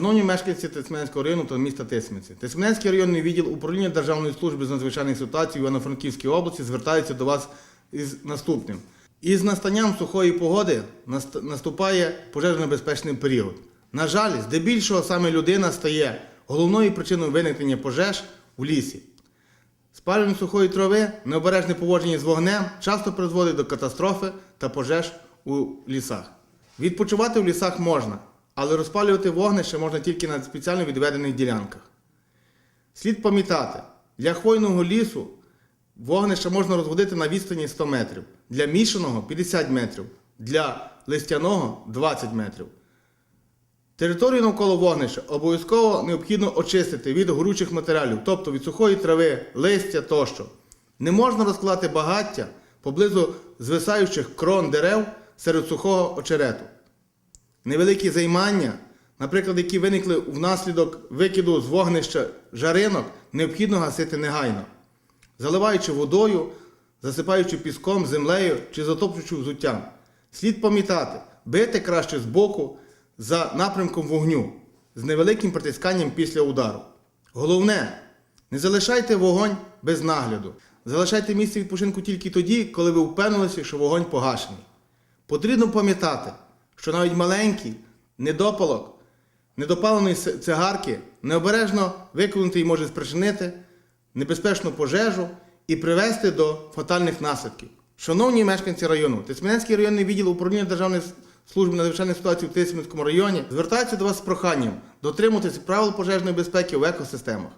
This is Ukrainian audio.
Шановні мешканці Тисменського району та міста Тисменці, Тисменський районний відділ управління Державної служби з надзвичайних ситуацій в Івано-Франківській області звертається до вас із наступним. Із настанням сухої погоди наступає пожежно-небезпечний період. На жаль, здебільшого саме людина стає головною причиною виникнення пожеж у лісі. Спалювання сухої трави, необережне поводження з вогнем часто призводить до катастрофи та пожеж у лісах. Відпочивати в лісах можна, але розпалювати вогнище можна тільки на спеціально відведених ділянках. Слід пам'ятати, для хвойного лісу вогнище можна розводити на відстані 100 метрів, для мішаного 50 метрів, для листяного 20 метрів. Територію навколо вогнища обов'язково необхідно очистити від горючих матеріалів, тобто від сухої трави, листя тощо. Не можна розкладати багаття поблизу звисаючих крон дерев серед сухого очерету. Невеликі займання, наприклад, які виникли внаслідок викиду з вогнища жаринок, необхідно гасити негайно, заливаючи водою, засипаючи піском, землею чи затоплюючи взуттям. Слід пам'ятати, бити краще з боку за напрямком вогню з невеликим притисканням після удару. Головне, не залишайте вогонь без нагляду. Залишайте місце відпочинку тільки тоді, коли ви впевнилися, що вогонь погашений. Потрібно пам'ятати, що навіть маленький недопалок недопаленої цигарки необережно виконутий може спричинити небезпечну пожежу і привести до фатальних наслідків. Шановні мешканці району, Тисменецький районний відділ управління Державної служби надзвичайних ситуацій в Тисменському районі звертається до вас з проханням дотримуватися правил пожежної безпеки в екосистемах.